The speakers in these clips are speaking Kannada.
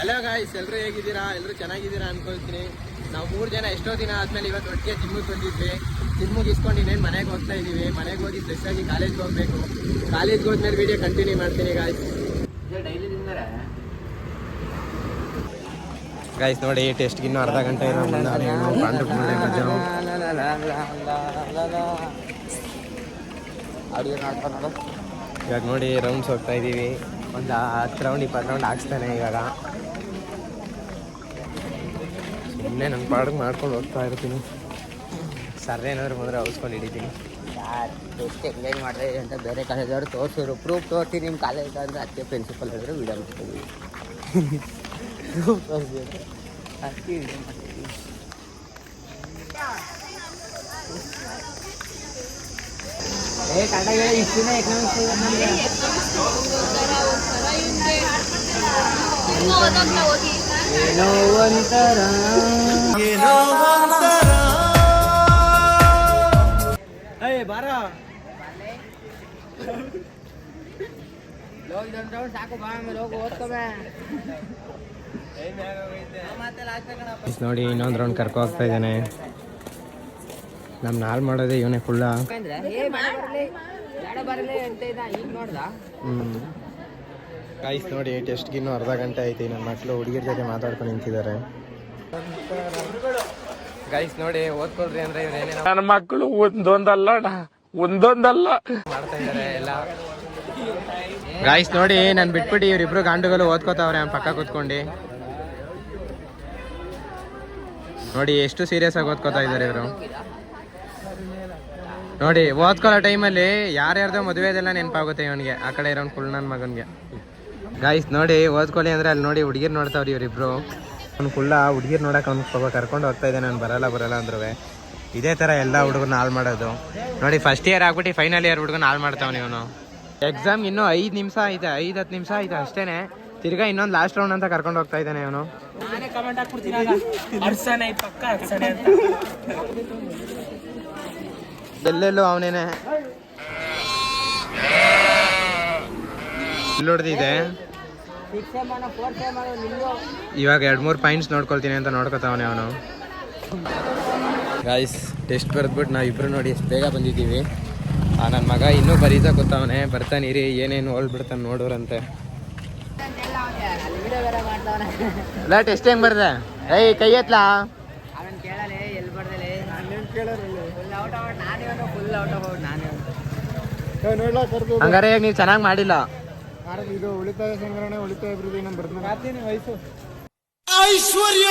ಹಲೋ ಗಾಯ್ಸ್ ಎಲ್ಲರೂ ಹೇಗಿದ್ದೀರಾ? ಎಲ್ಲರೂ ಚೆನ್ನಾಗಿದ್ದೀರಾ ಅನ್ಕೊಳ್ತೀನಿ. ನಾವು ಮೂರು ಜನ ಎಷ್ಟೋ ದಿನ ಆದ್ಮೇಲೆ ಇವತ್ತು ಒಟ್ಟಿಗೆ ಜಿಮ್ಮಿಗೆ ಬಂದಿದ್ವಿ. ಜಿಮ್ಮಿಗೆ ಇಸ್ಕೊಂಡು ಇನ್ನೇನು ಮನೆಗೆ ಹೋಗ್ತಾ ಇದ್ದೀವಿ ಮನೆಗೆ ಹೋಗಿ ಫ್ರೆಶ್ ಆಗಿ ಕಾಲೇಜ್ಗೆ ಹೋಗ್ಬೇಕು. ಕಾಲೇಜ್ಗೆ ಹೋದ್ಮೇಲೆ ವೀಡಿಯೋ ಕಂಟಿನ್ಯೂ ಮಾಡ್ತೀನಿ ಗಾಯ್ಸ್ ಗಾಯ್ಸ್ ನೋಡಿ ಟೆಸ್ಟ್ಗೆ ಇನ್ನೂ ಅರ್ಧ ಗಂಟೆ ಇರೋ ಇವಾಗ ನೋಡಿ ರೌಂಡ್ಸ್ ಹೋಗ್ತಾ ಇದ್ದೀವಿ ಒಂದು ಹತ್ತು ರೌಂಡ್ ಇಪ್ಪತ್ತು ರೌಂಡ್ ಹಾಕ್ಸ್ತಾನೆ ಇವಾಗ. ಸುಮ್ಮನೆ ನನ್ನ ಪಾಡಿಗೆ ಮಾಡ್ಕೊಂಡು ಹೋಗ್ತಾ ಇರ್ತೀನಿ ಸರ್ ಏನಾದ್ರು ಬಂದರೆ ಔಸ್ಕೊಂಡು ಹಿಡಿತೀನಿ ಎಷ್ಟು ಎಂಜಾಯ್ ಮಾಡಿದೆ ಅಂತ ಬೇರೆ ಕಾಲೇಜವ್ರು ತೋರಿಸಿದ್ರು ಪ್ರೂಫ್ ತೋರಿಸಿ ನಿಮ್ಮ ಕಾಲೇಜ್ ಅಂದರೆ ಅದಕ್ಕೆ ಪ್ರಿನ್ಸಿಪಲ್ ಹೇಳಿದ್ರು ವಿಡಿಯೋ ಮಾಡ್ತೀವಿ ಪ್ರೂಫ್ ತೋರಿಸಿದ್ರು ಅದಕ್ಕೆ ವಿಡಿಯೋ ಮಾಡ್ತೀವಿ ಏ ಕನ್ನಡ ಇಷ್ಟಿನ ಎಕನಾಮಿಕ್ಸ್ ಏನೋ ಒಂಥರ. ಏಯ್ ಬಾರ. ಇದೊಂದು ರೌಂಡ್ ಸಾಕು ಬಾ ಆಮೇಲೆ ಹೋಗಿ ಓದ್ಕೊಬೇ ನೋಡಿ ಇನ್ನೊಂದು ರೌಂಡ್ ಕರ್ಕೊ ಹೋಗ್ತಾ ಇದ್ದಾನೆ. ನಮ್ ನಾಲ್ ಮಾಡೋದೇ ಇವನೇ ಫುಲ್ಲ ಅಂದ್ರೆ ಏ ಮಳೆ ಬರಲಿ. ಬೇಡ ಬರಲಿ ಅಂತ ಇದ್ದ ಈಗ ನೋಡ್ದ? ಹ್ಞೂ ಕಾಯ್ಸ್ ನೋಡಿ ಟೆಸ್ಟ್ಗೆ ಇನ್ನೂ ಅರ್ಧ ಗಂಟೆ ಐತಿ ನನ್ನ ಮಕ್ಕಳು ಹುಡುಗಿರ ಜೊತೆ ಮಾತಾಡ್ಕೊಂಡು ನಿಂತಿದ್ದಾರೆ. ಗೈಸ್ ನೋಡಿ ಓದ್ಕೊಳ್ರಿ ಅಂದ್ರೆ ಇವ್ರು ಏನೇನೋ ನನ್ನ ಮಕ್ಕಳು ಒಂದೊಂದಲ್ಲ ಒಂದೊಂದಲ್ಲ. ಮಾಡ್ತಾ ಇದ್ದಾರೆ ಎಲ್ಲ. ಗಾಯ್ಸ್ ನೋಡಿ ನಾನು ಬಿಟ್ಬಿಟ್ಟು ಇವ್ರಿಬ್ರು ಗಾಂಡುಗಳು ಓದ್ಕೋತಾವ್ರೆ ಅವ್ನ ಪಕ್ಕ ಕೂತ್ಕೊಂಡು. ನೋಡಿ ಎಷ್ಟು ಸೀರಿಯಸ್ ಆಗಿ ಓದ್ಕೋತಾ ಇದ್ದಾರೆ ಇವರು. ನೋಡಿ ಓದ್ಕೊಳ್ಳೋ ಟೈಮಲ್ಲಿ ಯಾರ್ಯಾರ್ದೋ ಮದುವೆದೆಲ್ಲ ನೆನಪಾಗುತ್ತೆ ಇವನಿಗೆ. ಆ ಕಡೆ ಇರೋನ್ ಫುಲ್ ನನ್ನ ಮಗನಿಗೆ. ಗಾಯ್ಸ್ ನೋಡಿ ಓದ್ಕೊಳ್ಳಿ ಅಂದ್ರೆ ಅಲ್ಲಿ ನೋಡಿ ಹುಡುಗಿರ್ ನೋಡ್ತಾವ್ರಿ ಇವರಿಬ್ರು. ಅವ್ನು ಫುಲ್ಲ ಹುಡುಗಿರ್ ನೋಡಕ್ ಅವ್ನು ಪಾಪ ಕರ್ಕೊಂಡು ಹೋಗ್ತಾ ಇದ್ದಾನೆ ನಾನು ಬರಲ್ಲ ಬರಲ್ಲ ಅಂದ್ರೂ ಇದೇ ಥರ ಎಲ್ಲ ಹುಡುಗನ ಹಾಳು ಮಾಡೋದು. ನೋಡಿ ಫಸ್ಟ್ ಇಯರ್ ಆಗ್ಬಿಟ್ಟು ಫೈನಲ್ ಇಯರ್ ಹುಡುಗನ ಹಾಳು ಮಾಡ್ತಾವನೆ ಇವನು. ಎಕ್ಸಾಮ್ ಇನ್ನೂ ಐದು ನಿಮಿಷ ಆಯ್ತು ಐದು ಹತ್ತು ನಿಮಿಷ ಆಯ್ತು ಅಷ್ಟೇನೆ. ತಿರ್ಗಾ ಇನ್ನೊಂದು ಲಾಸ್ಟ್ ರೌಂಡ್ ಅಂತ ಕರ್ಕೊಂಡು ಹೋಗ್ತಾ ಇದ್ದಾನೆ ಇವನು. ಎಲ್ಲೆಲ್ಲೂ ಅವನೇನೆ. ಇಲ್ಲಿ ಇವಾಗ ಎರಡು ಮೂರು ಪಾಯಿಂಟ್ಸ್ ನೋಡ್ಕೊಳ್ತೀನಿ ಅಂತ ನೋಡ್ಕೊತಾವನೆ ಅವನು. ಗಾಯ್ಸ್ ಟೆಸ್ಟ್ ಬರೆದ್ಬಿಟ್ಟು ನಾವು ಇಬ್ರು ನೋಡಿ ಎಷ್ಟು ಬೇಗ ಬಂದಿದ್ದೀವಿ. ಆ ನನ್ನ ಮಗ ಇನ್ನೂ ಬರೀತಾ ಕೂತಾವನೆ. ಬರ್ತಾನಿರಿ ಏನೇನು ಹೋಲ್ಬಿಡ್ತಾನೆ ನೋಡೋರಂತೆ. ಅಲ್ಲಿ ವಿಡಿಯೋ ಬೇರೆ ಮಾಡ್ತಾವನೆ ಅಲ್ಲ ಟೆಸ್ಟ್ ಹೆಂಗೆ ಬರ್ದೆ? ಏಯ್ ಕೈ ಎತ್ಲಾ? ಅವನ್ ಕೇಳಲೆ ಎಲ್ಲಿ ಬರ್ದಲೆ? ಫುಲ್ ಔಟ್ ಔಟ್ ನಾನೇ ಫುಲ್ ಔಟ್ ಔಟ್ ನಾನೇ ಅವನು ಹಂಗಾರೆ ನೀವು ಚೆನ್ನಾಗಿ ಮಾಡಿಲ್ಲ. ಇದು ಉಳಿತಾಯ ಸಂಗ್ರಹಣೆ ಉಳಿತಾಯ ಅಭಿವೃದ್ಧಿ ನಮ್ಮ ಬರ್ತದೆ ವಯಸ್ಸು ಐಶ್ವರ್ಯ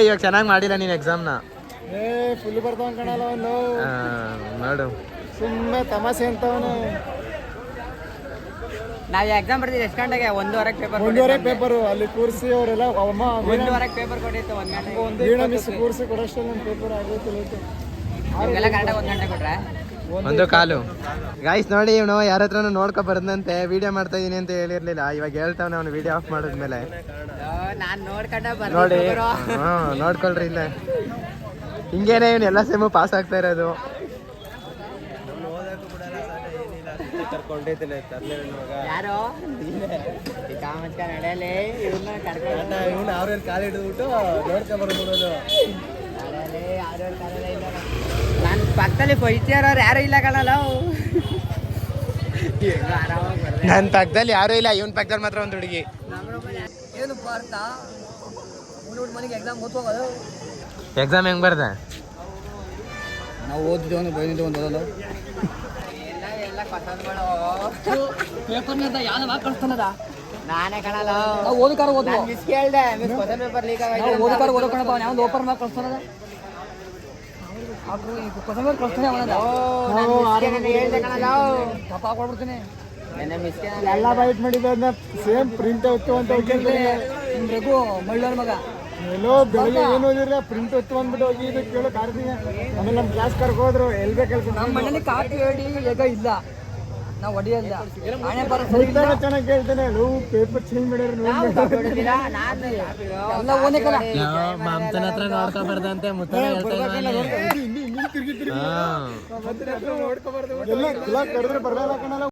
ಇವಾಗ ಚೆನ್ನಾಗಿ ಮಾಡಿಲ್ಲ ನೀನು ಎಕ್ಸಾಮ್ನ ಏ ಫುಲ್ ಬರ್ತಾವ ಕಣಲ್ಲ ಅವನು ನೋಡು ಸುಮ್ಮನೆ ತಮಾಷೆ ಅಂತವನು. ನಾವು ಎಕ್ಸಾಮ್ ಬರ್ತೀವಿ ಎಷ್ಟು ಗಂಟೆಗೆ? ಒಂದೂವರೆ ಪೇಪರ್ ಒಂದೂವರೆ ಪೇಪರ್ ಅಲ್ಲಿ ಕೂರಿಸಿ ಅವರೆಲ್ಲ ಅಮ್ಮ ಒಂದೂವರೆ ಪೇಪರ್ ಕೊಟ್ಟಿತ್ತು ಒಂದು ಗಂಟೆ ವೀಣಾ ಮಿಸ್ ಕೂರಿಸಿ ನನ್ನ ಪೇಪರ್ ಆಗುತ್ತೆ ನಿಮ್ಗೆಲ್ಲ ಕರೆಕ್ಟಾಗಿ ಒಂದು ಗಂಟೆ ಕೊಟ್ರೆ? ಒಂದು ಕಾಲು. ಗಾಯ್ಸ್ ನೋಡಿ ಇವನು ಯಾರ ಹತ್ರನೂ ನೋಡ್ಕೊ ಬರ್ದಂತೆ ವಿಡಿಯೋ ಮಾಡ್ತಾ ಇದೀನಿ ಅಂತ ಹೇಳಿರ್ಲಿಲ್ಲ. ಇವಾಗ ಹೇಳ್ತಾವ್ ಅವನು ವಿಡಿಯೋ ಆಫ್ ಮಾಡಿದ್ಮೇಲೆ. ನೋಡಿ. ಬರ್ತೀನಿ ಹಾ ನೋಡ್ಕೊಳ್ರಿ ಇಲ್ಲ. ಹಿಂಗೇನೆ ಇವನು ಎಲ್ಲ ಸೆಮು ಪಾಸ್ ಆಗ್ತಾ ಇರೋದು. ಯಾರು? ಈ ಕಾಮಚ್ಕ ನಡೆಯಲಿ ಇವ್ರನ್ನ ಕರ್ಕೊಂಡು ಇವನು ಅವ್ರೇನು ಕಾಲು ಹಿಡಿದ್ಬಿಟ್ಟು ನೋಡ್ಕೊ ಬರ್ಬಿಡೋದು ನಡೆಯಲಿ ಯಾರು ಕರೆಯಲೇ ಇಲ್ಲ ನನ್ನ ಪಕ್ಕದಲ್ಲಿ ಬೈತಿಯಾರವ್ರು ಯಾರು ಇಲ್ಲ ಕಣಲ್ಲ ನನ್ನ ಪಕ್ಕದಲ್ಲಿ ಯಾರು ಇಲ್ಲ ಇವನ್ ಪಕ್ಕದಲ್ಲಿ ಮಾತ್ರ ಒಂದು ಹುಡುಗಿ. ಏನು ಮನೆಗೆ ಎಕ್ಸಾಮ್ ಎಕ್ಸಾಮ್ ಹೆಂಗ್ ಬರ್ದೆ? ನಾವು ಓದಿದ್ದೇವೆ ಒಂದು ಬೈದಿದ್ದೇವೆ ಒಂದು ಓದಲ್ಲ ಪೇಪರ್ನಿಂದ ಯಾವ್ದು ಕಳಿಸ್ತಾನದ? ನಾನೇ ಕಣಲ್ಲ. ಓದಿಕಾರ ಓದ ನಾನು ಮಿಸ್ ಕೇಳ್ದೆ ಮಿಸ್ ಕ್ವಶನ್ ಪೇಪರ್ ಲೀಕ್ ಓದಿಕಾರ ಓದಕಣಪ್ಪ ಯಾವ ಓಪನ್ ಮಾಡಿ ಕಳಿಸ್ತಾನದ? ಕಳಿಸ್ತಾನೆ ಹೇಳ್ದೆ ಕಣಲ್ಲ. ತಪ್ಪ ಕೊಡ್ಬಿಡ್ತೀನಿ ನೆನ್ನೆ ಮಿಸ್ ಎಲ್ಲ ಬೈಟ್ ಮಾಡಿದ್ರೆ ಸೇಮ್ ಪ್ರಿಂಟ್ ಹೊತ್ತು ಅಂತ ರಘು ಮಳ್ಳೋರ್ ಮಗ. ಎಲ್ಲೋ ಬೆಳಿಗ್ಗೆ ಏನು ಓದಿರ ಪ್ರಿಂಟ್ ಹೊತ್ತು ಅಂದ್ಬಿಟ್ಟು ಹೋಗಿ ಇದು ಕೇಳೋ ಕಾರ್ತೀನಿ ಆಮೇಲೆ ನಮ್ಮ ಕ್ಲಾಸ್ ಕರ್ಕೊ ಹೋದ್ರು ಎಲ್ ಬೇಕಲ್ಸ ನಮ್ಮ ಮನೇಲಿ ಕಾಪಿ ಹೇಳಿ ಈಗ ಇಲ್ಲ. ನಾವು ಒಡಿಯಲ್ಲ. ಹಣೆ ಬರ ಚೆನ್ನಾಗಿ ಕೇಳ್ತೇನೆ ಲವ್ ಪೇಪರ್ ಚೇಂಜ್ ಮಾಡ್ಯಾರ ನೋಡಿ. ನಾನು ಎಲ್ಲ ಓನೇಕಲ್ಲ ಮಮತನ ಹತ್ರ ನೋಡ್ಕೊ ಬರ್ದಂತೆ ಮುತ್ತ ಹೇಳ್ತಾ ಇದ್ದಾನೆ. ತಿರ್ಗಿ ತಿರ್ಗಿ ಎಲ್ಲ ಕಿಲಾಕ್ ಕರೆದ್ರೆ ಬರಲ್ಲ ಕಣಲ್ಲ.